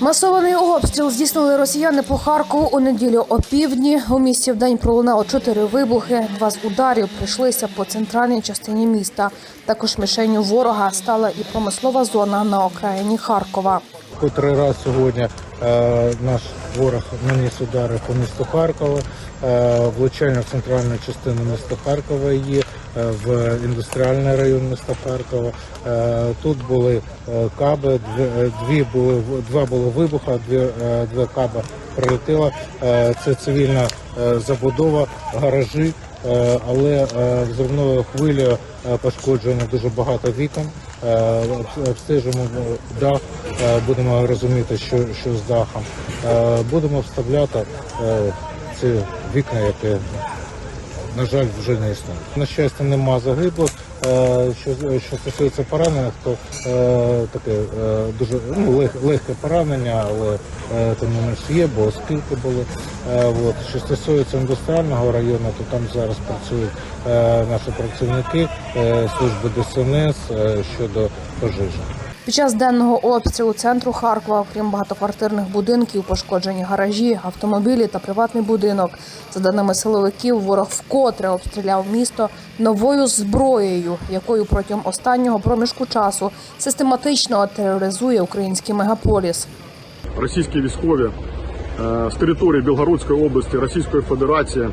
Масований обстріл здійснили росіяни по Харкову у неділю опівдні. У місті вдень пролунало чотири вибухи. Два з ударів прийшлися по центральній частині міста. Також мішенню ворога стала і промислова зона на окраїні Харкова. Котрий раз сьогодні е, наш ворог наніс удари по місту Харкова, е, влучання в центральну частину міста Харкова є, в індустріальний район міста Харкова. Е, тут були е, каби, дві, е, були два було вибуха, дві, е, дві каби прилетіло. Е, це цивільна е, забудова, гаражі. Е, Але е, взривною хвилею е, пошкоджено дуже багато вікон. Е, Обстежимо дах, е, будемо розуміти, що, що з дахом. Е, Будемо вставляти е, ці вікна, які, на жаль, вже не існують. На щастя, нема загиблих. Е, Що, що стосується поранених, то е, таке е, дуже ну, лег, легке поранення, але тим не менш є, бо оскільки були. От. Що стосується індустріального району, то там зараз працюють наші працівники служби ДСНС щодо пожежі. Під час денного обстрілу центру Харкова, окрім багатоквартирних будинків, пошкоджені гаражі, автомобілі та приватний будинок. За даними силовиків, ворог вкотре обстріляв місто новою зброєю, якою протягом останнього проміжку часу систематично тероризує український мегаполіс. російські військові е, з території Білгородської області Російської Федерації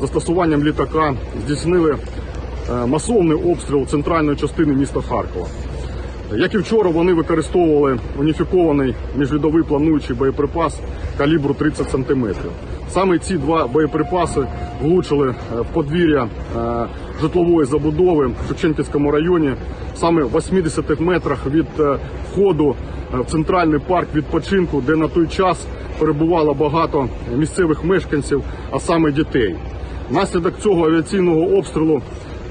застосуванням літака здійснили е, масовний обстріл центральної частини міста Харкова. Як і вчора, вони використовували уніфікований міжльодовий плануючий боєприпас калібру 30 см. Саме ці два боєприпаси влучили е, в подвір'я е, житлової забудови в Шевченківському районі, саме в 80 метрах від е, входу в центральний парк відпочинку, де на той час перебувало багато місцевих мешканців, а саме дітей. Внаслідок цього авіаційного обстрілу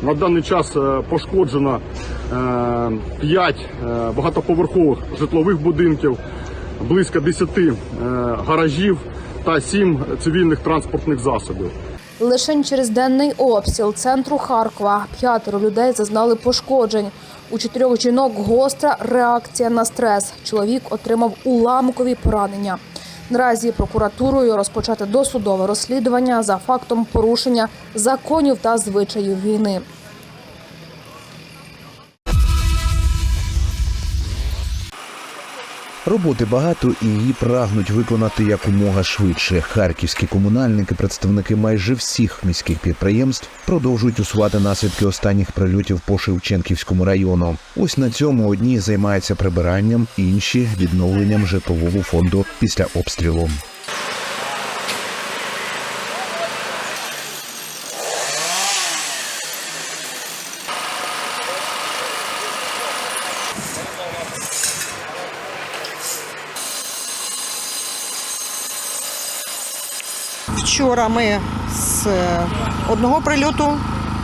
на даний час е, пошкоджено 5 багатоповерхових житлових будинків, близько 10 е, гаражів та 7 цивільних транспортних засобів. Лише через денний обстріл центру Харкова п'ятеро людей зазнали пошкоджень. У чотирьох жінок гостра реакція на стрес. Чоловік отримав уламкові поранення. Наразі прокуратурою розпочати досудове розслідування за фактом порушення законів та звичаїв війни. Роботи багато і її прагнуть виконати якомога швидше. Харківські комунальники, представники майже всіх міських підприємств, продовжують усувати наслідки останніх прильотів по Шевченківському району. Ось на цьому одні займаються прибиранням, інші відновленням житлового фонду після обстрілу. Вчора ми з е, одного прильоту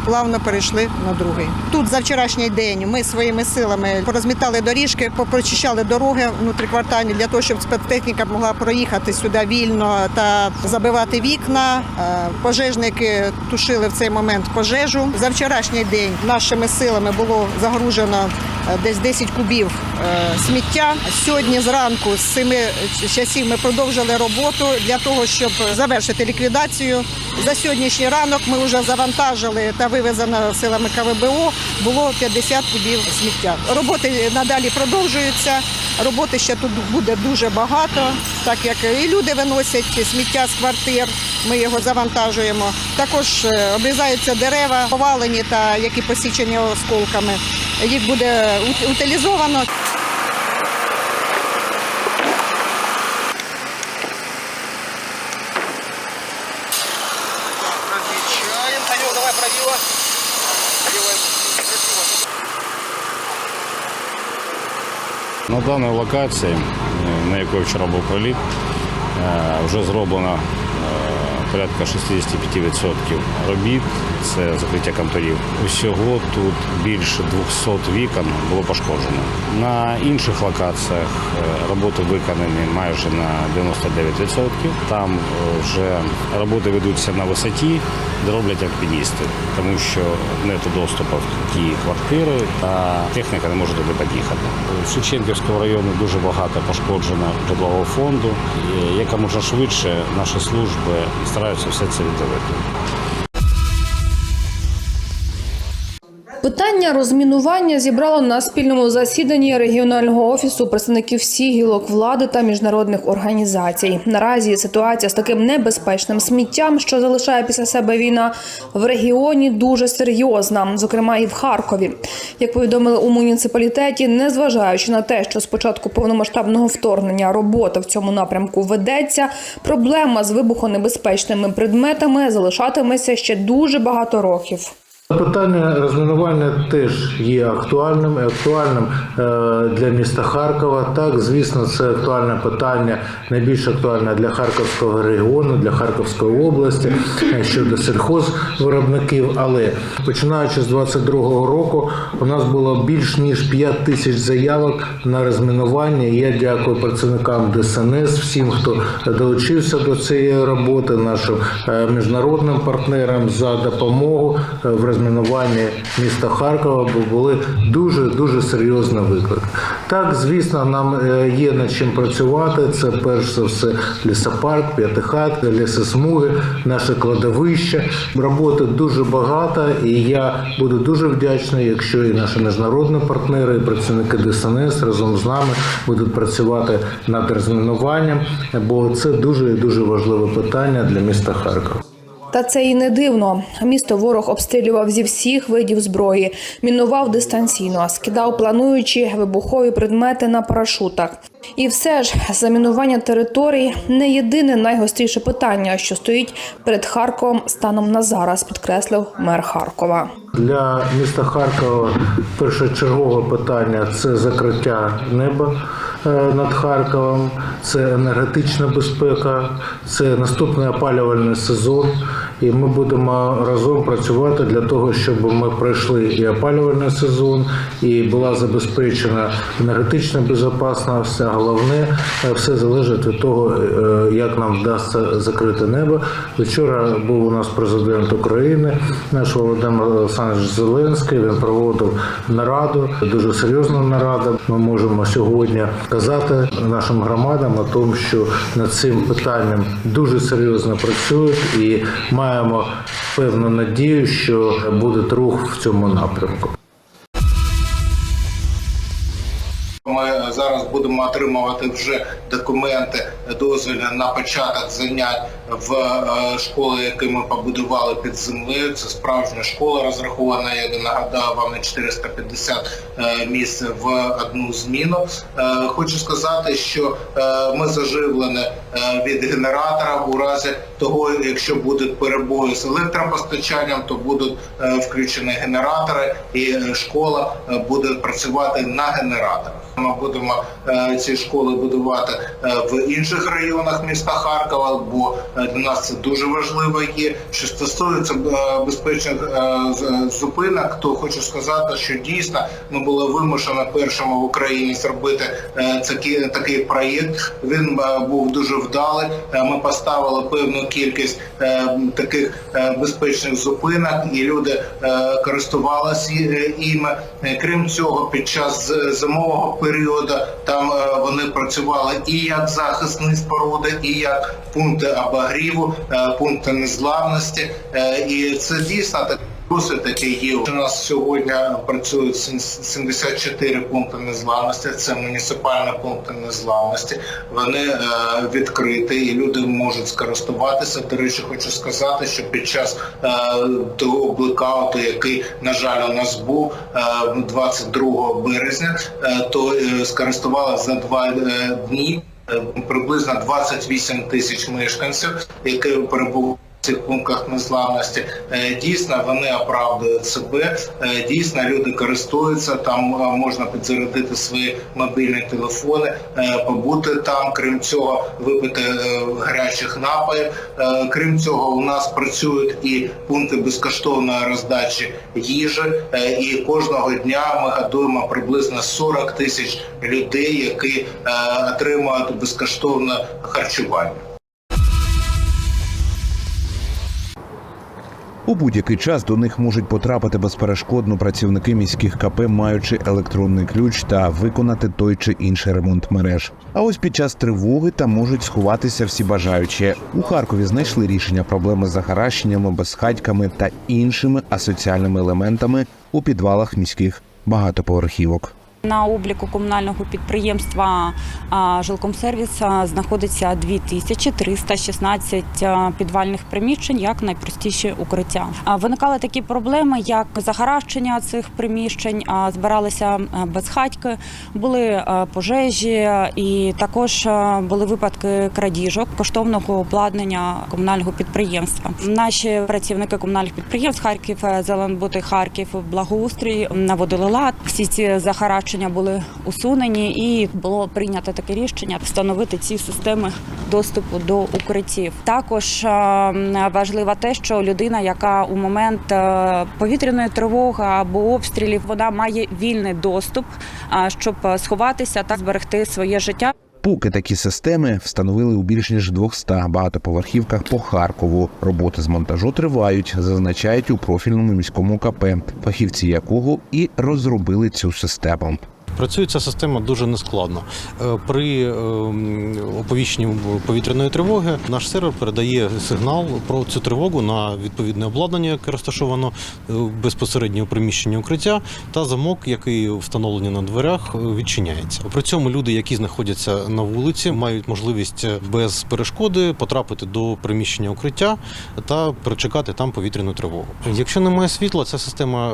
плавно перейшли на другий. Тут за вчорашній день ми своїми силами порозмітали доріжки, попрочищали дороги внутріквартальні для того, щоб спецтехніка могла проїхати сюди вільно та забивати вікна. Е, Пожежники тушили в цей момент пожежу. За вчорашній день нашими силами було загружено десь 10 кубів е, сміття. Сьогодні зранку з 7 часів ми продовжили роботу для того, щоб завершити ліквідацію. За сьогоднішній ранок ми вже завантажили та вивезено силами КВБО. Було 50 кубів сміття. Роботи надалі продовжуються. Роботи ще тут буде дуже багато, так як і люди виносять сміття з квартир. Ми його завантажуємо. Також е, обрізаються дерева, повалені та які посічені осколками. Їх буде утилізовано. На даній локації, на якій вчора був проліт, е, вже зроблено порядка 65% робіт. це закриття конторів. Усього тут більше 200 вікон було пошкоджено. На інших локаціях е, роботи виконані майже на 99%. Там е, вже роботи ведуться на висоті, роблять активісти, тому що нет доступу в ті квартири а техніка не може туди під'їхати. В Шевченківському районі дуже багато пошкоджено житлового фонду. яка якомога швидше наші служби стараються все це відновити. Питання розмінування зібрало на спільному засіданні регіонального офісу представників всіх гілок влади та міжнародних організацій. Наразі ситуація з таким небезпечним сміттям, що залишає після себе війна, в регіоні дуже серйозна, зокрема і в Харкові. Як повідомили у муніципалітеті, незважаючи на те, що з початку повномасштабного вторгнення робота в цьому напрямку ведеться, проблема з вибухонебезпечними предметами залишатиметься ще дуже багато років. Питання розмінування теж є актуальним актуальним е, для міста Харкова. Так, звісно, це актуальне питання, найбільш актуальне для Харківського регіону, для Харківської області е, щодо сільхозвиробників. Але починаючи з 22-го року, у нас було більш ніж 5 тисяч заявок на розмінування. Я дякую працівникам ДСНС, всім, хто долучився до цієї роботи, нашим е, міжнародним партнерам за допомогу в розмінуванні міста Харкова, бо були дуже дуже серйозні виклики. Так, звісно, нам е, є над чим працювати. Це перш за все лісопарк, п'ятихатки, лісосмуги, наше кладовище. Роботи дуже багато, і я буду дуже вдячний, якщо і наші міжнародні партнери, і працівники ДСНС разом з нами будуть працювати над розмінуванням, бо це дуже дуже важливе питання для міста Харкова. Та це і не дивно. Місто ворог обстрілював зі всіх видів зброї, мінував дистанційно, скидав плануючі вибухові предмети на парашутах. І все ж замінування територій не єдине найгостріше питання, що стоїть перед Харковом станом на зараз, підкреслив мер Харкова. Для міста Харкова першочергове питання це закриття неба е, над Харковом, це енергетична безпека, це наступний опалювальний сезон. І ми будемо разом працювати для того, щоб ми пройшли і опалювальний сезон, і була забезпечена енергетична безпечність. А головне, е, все залежить від того, е, як нам вдасться закрити небо. Вчора був у нас президент України, наш Володимир Олександрович Зеленський. Він проводив нараду, дуже серйозну нараду. Ми можемо сьогодні казати нашим громадам о тому, що над цим питанням дуже серйозно працюють і маємо певну надію, що буде рух в цьому напрямку. Ми зараз будемо отримувати вже документи дозвіл на початок занять в е, школі, які ми побудували під землею. Це справжня школа розрахована. Я нагадаю вам на 450 е, місць в одну зміну. Е, Хочу сказати, що ми заживлені від генератора у разі того, якщо будуть перебої з електропостачанням, то будуть включені генератори, і школа буде працювати на генераторах. Ми будемо ці школи будувати в інших районах міста Харкова, бо для нас це дуже важливо є. Що стосується е, безпечних е, зупинок, то хочу сказати, що дійсно ми були вимушені першими в Україні зробити е, такий, такий проєкт. Він е, був дуже вдалий. Е, Ми поставили певну кількість е, таких е, безпечних зупинок, і люди е, користувалися е. Е, Крім цього, під час зимового періоду там е, вони працювали і як захисні споруди, і як пункти обогріву, е, пункти незламності. Е, І це дійсно так. Досвід який є. У нас сьогодні працюють 74 пункти незламності. Це муніципальні пункти незламності. Вони е, відкриті і люди можуть скористуватися. До речі, хочу сказати, що під час е, того блекауту, який на жаль у нас був е, 22 березня, е, то е, скористувалися за два дні. Приблизно 28 тисяч мешканців, які перебували цих пунктах незламності. Е, Дійсно, вони оправдують себе. Е, Дійсно, люди користуються. Там е, можна підзарядити свої мобільні телефони, побути там. Крім цього, випити гарячих напоїв. Крім цього, у нас працюють і пункти безкоштовної роздачі їжі. І кожного дня ми годуємо приблизно 40 тисяч людей, які отримують безкоштовне харчування. У будь-який час до них можуть потрапити безперешкодно працівники міських КП, маючи електронний ключ та виконати той чи інший ремонт мереж. А ось під час тривоги там можуть сховатися всі бажаючі. У Харкові знайшли рішення проблеми з захаращеннями, безхатьками та іншими асоціальними елементами у підвалах міських багатоповерхівок. На обліку комунального підприємства «Жилкомсервіс» знаходиться 2316 а, підвальних приміщень, як найпростіші укриття. Виникали такі проблеми, як захаращення цих приміщень, збиралися безхатьки, були пожежі, і також були випадки крадіжок коштовного обладнання комунального підприємства. Наші працівники комунальних підприємств Харків, Зеленбуд і Харків, благоустрій наводили лад. Всі ці захаращення були усунені, і було прийнято таке рішення встановити ці системи доступу до укриттів. Також е, важливо те, що людина, яка у момент е, повітряної тривоги або обстрілів, вона має вільний доступ, е, щоб сховатися та зберегти своє життя. Поки такі системи встановили у більш ніж 200 багатоповерхівках по Харкову. Роботи з монтажу тривають, зазначають у профільному міському КП, фахівці якого і розробили цю систему. Працює ця система дуже нескладно. Е, При е, оповіщенні повітряної тривоги наш сервер передає сигнал про цю тривогу на відповідне обладнання, яке розташовано е, безпосередньо у приміщенні укриття, та замок, який встановлений на дверях, е, відчиняється. При цьому люди, які знаходяться на вулиці, мають можливість без перешкоди потрапити до приміщення укриття та перечекати там повітряну тривогу. Якщо немає світла, ця система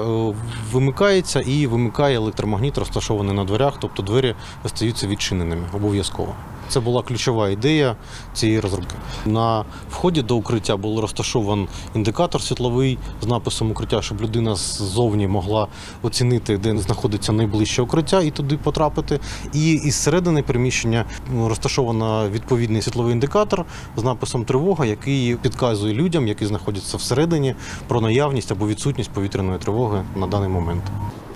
вимикається і вимикає електромагніт, розташований на дверях, тобто двері остаються відчиненими обов'язково. Це була ключова ідея цієї розробки. На вході до укриття був розташований індикатор світловий з написом укриття, щоб людина ззовні могла оцінити, де знаходиться найближче укриття, і туди потрапити. І із середини приміщення розташовано відповідний світловий індикатор з написом тривога, який підказує людям, які знаходяться всередині, про наявність або відсутність повітряної тривоги на даний момент.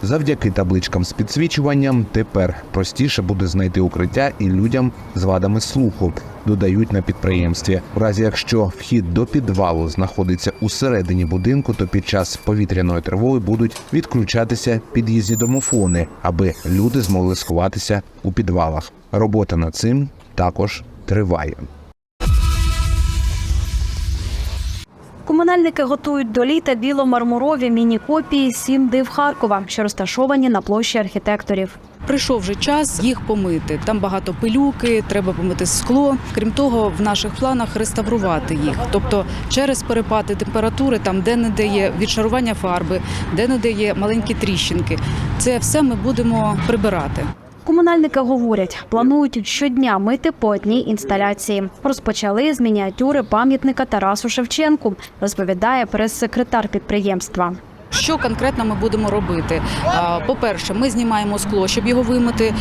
Завдяки табличкам з підсвічуванням тепер простіше буде знайти укриття і людям з вадами слуху. Додають на підприємстві. В разі якщо вхід до підвалу знаходиться у середині будинку, то під час повітряної тривоги будуть відключатися під'їзні домофони, аби люди змогли сховатися у підвалах. Робота над цим також триває. Комунальники готують до літа біломармурові міні-копії сім див Харкова, що розташовані на площі архітекторів. Прийшов вже час їх помити. Там багато пилюки, треба помити скло. Крім того, в наших планах реставрувати їх. Тобто через перепади температури, там де не де є відшарування фарби, де не де є маленькі тріщинки. Це все ми будемо прибирати. Комунальники говорять, планують щодня мити по одній інсталяції. Розпочали з мініатюри пам'ятника Тарасу Шевченку, розповідає прес-секретар підприємства. Що конкретно ми будемо робити? По-перше, ми знімаємо скло, щоб його вимити.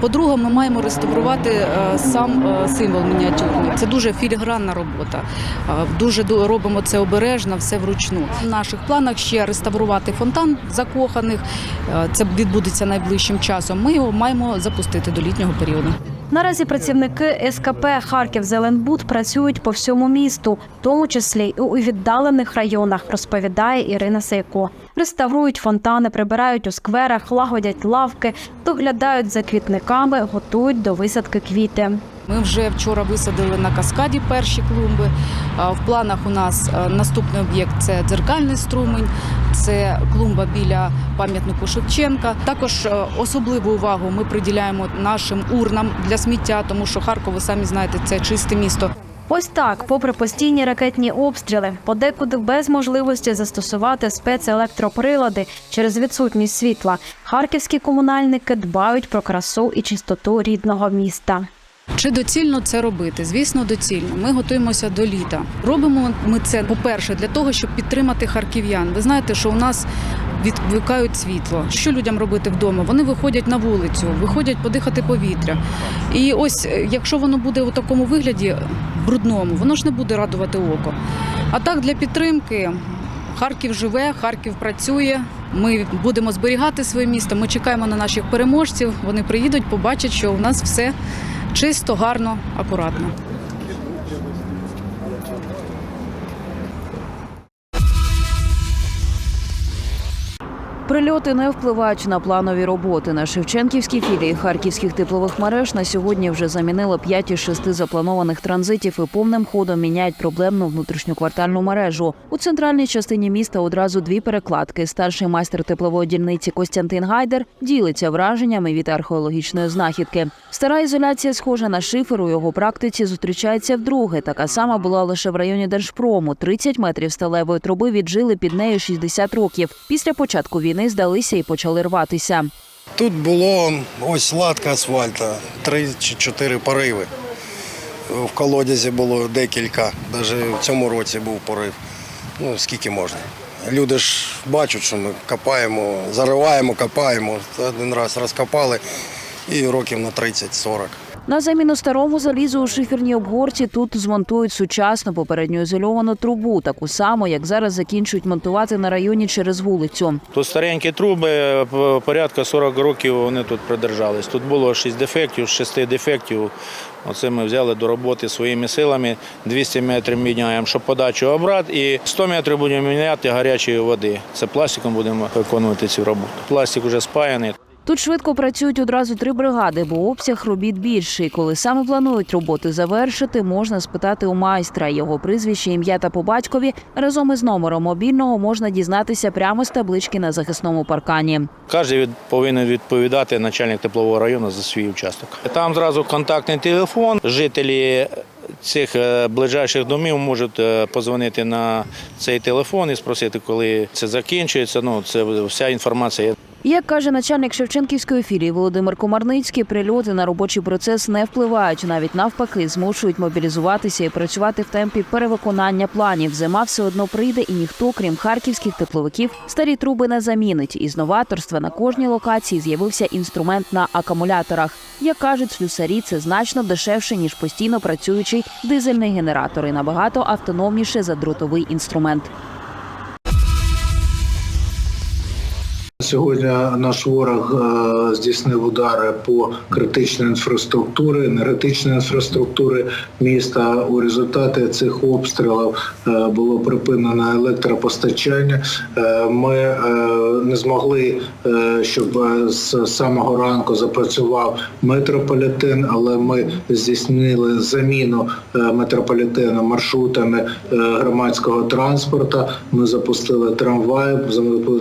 По-друге, ми маємо реставрувати е, сам е, символ мініатюрний. Це дуже філігранна робота. Дуже ду- робимо це обережно, все вручну. В наших планах ще реставрувати фонтан закоханих. Е, Це відбудеться найближчим часом. Ми його маємо запустити до літнього періоду. Наразі працівники СКП Харків Зеленбуд працюють по всьому місту, в тому числі і у віддалених районах, розповідає Ірина Сейко. Реставрують фонтани, прибирають у скверах, лагодять лавки, доглядають за квітниками, готують до висадки квіти. Ми вже вчора висадили на каскаді перші клумби. В планах у нас е, наступний об'єкт це дзеркальний струмень, це клумба біля пам'ятнику Шевченка. Також е, особливу увагу ми приділяємо нашим урнам для сміття, тому що Харков, ви самі знаєте, це чисте місто. Ось так, попри постійні ракетні обстріли, подекуди без можливості застосувати спецелектроприлади через відсутність світла, харківські комунальники дбають про красу і чистоту рідного міста. Чи доцільно це робити? Звісно, доцільно. Ми готуємося до літа. Робимо ми це, по-перше, для того, щоб підтримати харків'ян. Ви знаєте, що у нас відвикають світло. Що людям робити вдома? Вони виходять на вулицю, виходять подихати повітря. І ось, е, якщо воно буде у такому вигляді брудному, воно ж не буде радувати око. А так для підтримки. Харків живе, Харків працює. Ми будемо зберігати своє місто. Ми чекаємо на наших переможців. Вони приїдуть, побачать, що у нас все чисто, гарно, акуратно. Прильоти не впливають на планові роботи. На Шевченківській філії харківських теплових мереж на сьогодні вже замінили 5 із 6 запланованих транзитів і повним ходом міняють проблемну внутрішньоквартальну мережу. У центральній частині міста одразу дві перекладки. Старший майстер теплової дільниці Костянтин Гайдер ділиться враженнями від археологічної знахідки. Стара ізоляція, схожа на шифер, у його практиці зустрічається вдруге. Така сама була лише в районі Держпрому. 30 метрів сталевої труби віджили під нею 60 років. Після початку війни здалися і почали рватися. Тут було ось латка асфальта, три чи чотири пориви. В колодязі було декілька, навіть в цьому році був порив. Ну, скільки можна. Люди ж бачать, що ми копаємо, зариваємо, копаємо. Один раз розкопали і років на 30-40. На заміну старому залізу у шиферній обгорці тут змонтують сучасну попередньо ізольовану трубу, таку саму, як зараз закінчують монтувати на районі через вулицю. Тут старенькі труби, порядка 40 років вони тут придержались. Тут було 6 дефектів, з 6 дефектів. Оце ми взяли до роботи своїми силами. 200 метрів міняємо, щоб подачу обрат, і 100 метрів будемо міняти гарячої води. Це пластиком будемо виконувати цю роботу. Пластик вже спаяний. Тут швидко працюють одразу три бригади, бо обсяг робіт більший. Коли саме планують роботи завершити, можна спитати у майстра. Його прізвище, ім'я та по батькові разом із номером мобільного можна дізнатися прямо з таблички на захисному паркані. Кожен від- повинен відповідати начальник теплового району за свій участок. Там зразу контактний телефон. Жителі цих е, ближайших домів можуть е, позвонити на цей телефон і спросити, коли це закінчується. Ну, це вся інформація. Як каже начальник Шевченківської філії Володимир Комарницький, прильоти на робочий процес не впливають, навіть навпаки, змушують мобілізуватися і працювати в темпі перевиконання планів. Зима все одно прийде, і ніхто, крім харківських тепловиків, старі труби не замінить. Із новаторства на кожній локації з'явився інструмент на акумуляторах. Як кажуть слюсарі, це значно дешевше ніж постійно працюючий дизельний генератор і набагато автономніше за дротовий інструмент. Сьогодні наш ворог е, здійснив удари по критичній інфраструктурі, енергетичній інфраструктури міста. У результаті цих обстрілів е, було припинено електропостачання. Е, Ми не змогли, щоб з самого ранку запрацював метрополітен, але ми здійснили заміну метрополітену маршрутами громадського транспорту. Ми запустили трамваї,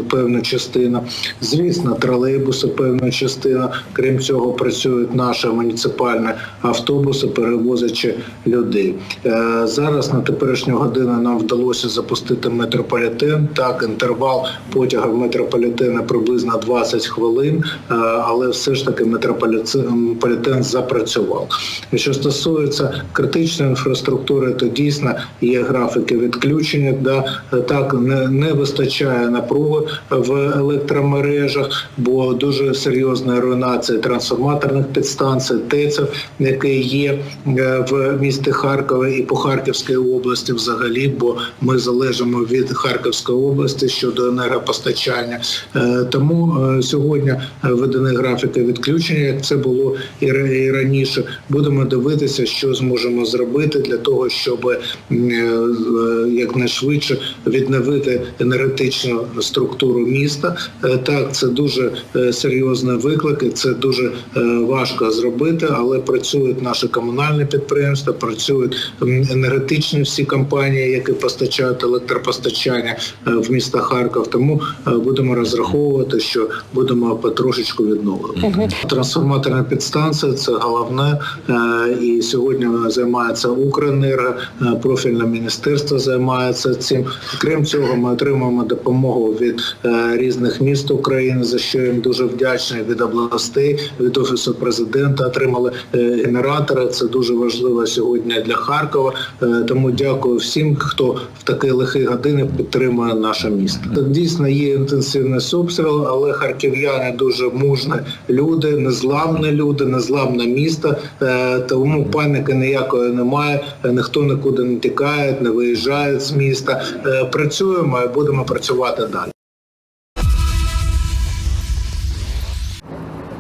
певну частину. Звісно, тролейбуси певна частина. Крім цього, працюють наші муніципальні автобуси, перевозячи людей. Е, Зараз на теперішню годину нам вдалося запустити метрополітен. Так, інтервал потяга в метрополітена приблизно 20 хвилин, е, але все ж таки метрополітен запрацював. Що стосується критичної інфраструктури, то дійсно є графіки відключення. Да, так не, не вистачає напруги в електромережах, бо дуже серйозна руйнація трансформаторних підстанцій, ТЕЦів, які є е, в місті Харкові і по Харківській області взагалі, бо ми залежимо від Харківської області щодо енергопостачання. Е, Тому е, сьогодні введені графіки відключення, як це було і раніше. Будемо дивитися, що зможемо зробити для того, щоб якнайшвидше відновити енергетичну структуру міста. Так, це дуже е, серйозний виклик, і це дуже е, важко зробити, але працюють наші комунальні підприємства, працюють енергетичні всі компанії, які постачають електропостачання е, в місто Харків. Тому будемо розраховувати, що будемо потрошечку відновлювати. Трансформаторна підстанція це головне, і сьогодні займається Укренерго, профільне міністерство займається цим. Крім цього, ми отримуємо допомогу від різних міст міст України, за що їм дуже вдячний від областей, від офісу президента. Отримали генератори. Це дуже важливо сьогодні для Харкова. Е, Тому дякую всім, хто в такі лихі години підтримує наше місто. Дійсно є інтенсивний обстріл, але харків'яни дуже мужні люди, незламні люди, незламне місто. Е, Тому паніки ніякої немає. Ніхто нікуди не тікає, не виїжджає з міста. Е, Працюємо і будемо працювати далі.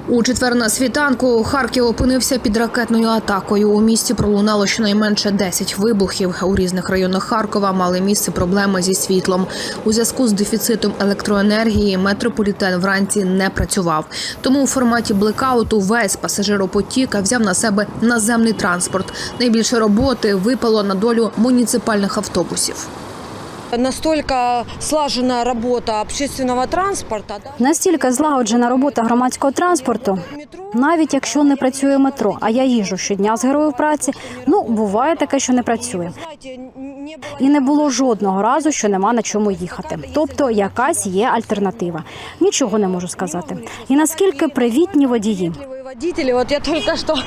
У четвер на світанку Харків опинився під ракетною атакою. У місті пролунало щонайменше 10 вибухів. У різних районах Харкова мали місце проблеми зі світлом. У зв'язку з дефіцитом електроенергії метрополітен вранці не працював. Тому у форматі блекауту весь пасажиропотік взяв на себе наземний транспорт. Найбільше роботи випало на долю муніципальних автобусів. Настолько слажена робота общественного транспорту. Настільки злагоджена робота громадського транспорту, навіть якщо не працює метро, а я їжу щодня з героїв праці. Ну буває таке, що не працює І не було жодного разу, що нема на чому їхати. Тобто якась є альтернатива. Нічого не можу сказати. І наскільки привітні водії. Водители, вот я только что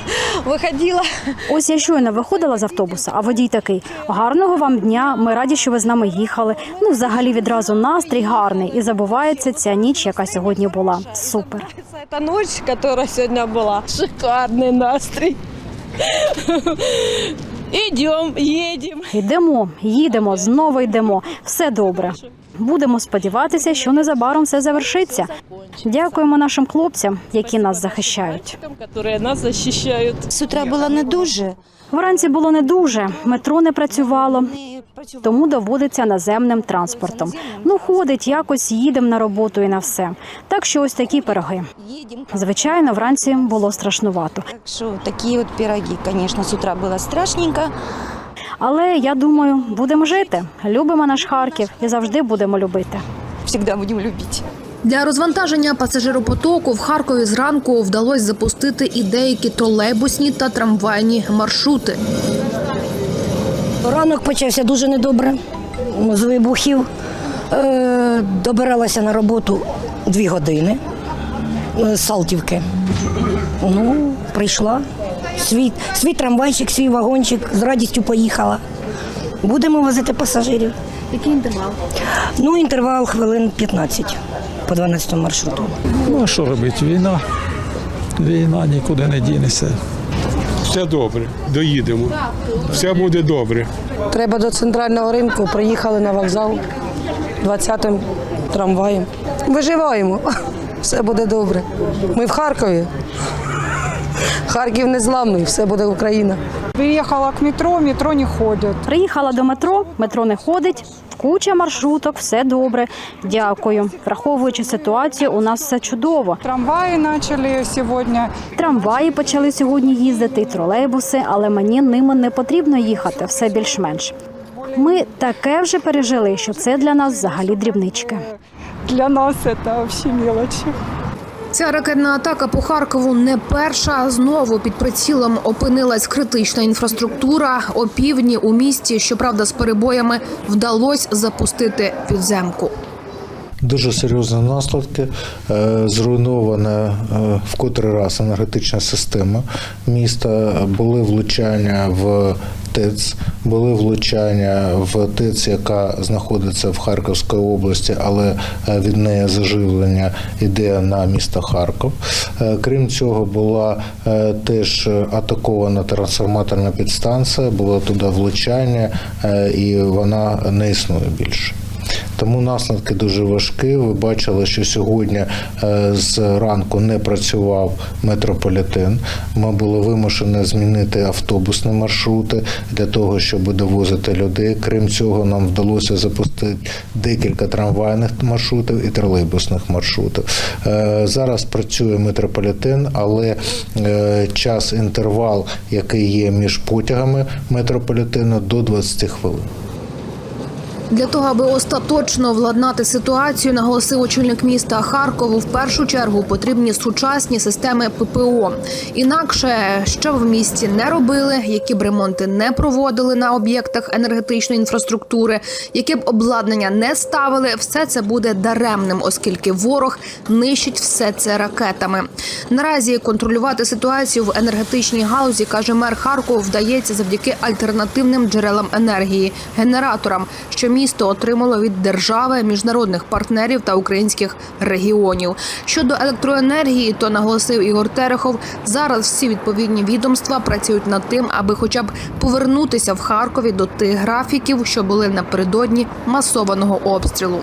выходила. Ось я щойно виходила з автобуса, а водій такий: гарного вам дня. Ми раді, що ви з нами їхали. Ну, взагалі, відразу настрій гарний і забувається ця ніч, яка сьогодні була. Супер. Это ночь, которая сегодня была. Шикарный настрой. Идем, їдемо. Йдемо, їдемо, знову йдемо. Все добре. Будемо сподіватися, що незабаром все завершиться. Дякуємо нашим хлопцям, які нас захищають. Нас захищають. З утра було не дуже. Вранці було не дуже. Метро не працювало, тому доводиться наземним транспортом. Ну, ходить, якось їдемо на роботу і на все. Так що ось такі пироги. Звичайно, вранці було страшнувато. Так что такие вот пироги, конечно, с утра было страшненько. Але я думаю, будемо жити. Любимо наш Харків і завжди будемо любити. Всегда будем любить. Для розвантаження пасажиропотоку в Харкові зранку вдалося запустити і деякі тролейбусні та трамвайні маршрути. Ранок почався дуже недобре з вибухів. Е, добиралася на роботу дві години е, з Салтівки. Ну, прийшла. Свій, свій трамвайчик, свій вагончик, з радістю поїхала. Будемо возити пасажирів. Який інтервал? Ну, інтервал хвилин 15 по 12 маршруту. Ну а що робити? Війна. Війна нікуди не дінеться. Все добре, доїдемо. Все буде добре. Треба до центрального ринку. Приїхали на вокзал 20-м трамваєм. Виживаємо. Все буде добре. Ми в Харкові. Харків незламний, все буде Україна. Приехала к метро, метро не ходит. Приїхала до метро, метро не ходить. Куча маршруток, все добре. Дякую. Враховуючи ситуацію, у нас все чудово. Трамваи начали сегодня. Трамваї почали сьогодні їздити, тролейбуси, але мені ними не потрібно їхати, все більш-менш. Ми таке вже пережили, що це для нас взагалі дрібнички. Для нас это вообще мелочи. Ця ракетна атака по Харкову не перша. Знову під прицілом опинилась критична інфраструктура. Опівдні у місті, щоправда, з перебоями вдалося запустити підземку. Дуже серйозні наслідки. Е, Зруйнована е, в котрий раз енергетична система міста. Були влучання в ТЕЦ, були влучання в ТЕЦ, яка знаходиться в Харківській області, але е, від неї заживлення йде на місто Харків. Крім цього, була теж атакована трансформаторна підстанція, було туди влучання, і вона не існує більше. Тому наслідки дуже важкі. Ви бачили, що сьогодні е, з ранку не працював метрополітен. Ми були вимушені змінити автобусні маршрути для того, щоб довозити людей. Крім цього, нам вдалося запустити декілька трамвайних маршрутів і тролейбусних маршрутів. Е, Зараз працює метрополітен, але е, час інтервал, який є між потягами метрополітену, до 20 хвилин. Для того, аби остаточно владнати ситуацію, наголосив очільник міста Харкову. В першу чергу потрібні сучасні системи ППО. Інакше що в місті не робили, які б ремонти не проводили на об'єктах енергетичної інфраструктури, яке б обладнання не ставили, все це буде даремним, оскільки ворог нищить все це ракетами. Наразі контролювати ситуацію в енергетичній галузі, каже мер Харкова, вдається завдяки альтернативним джерелам енергії генераторам, що місто отримало від держави, міжнародних партнерів та українських регіонів. Щодо електроенергії, то наголосив Ігор Терехов. Зараз всі відповідні відомства працюють над тим, аби хоча б повернутися в Харкові до тих графіків, що були напередодні масованого обстрілу.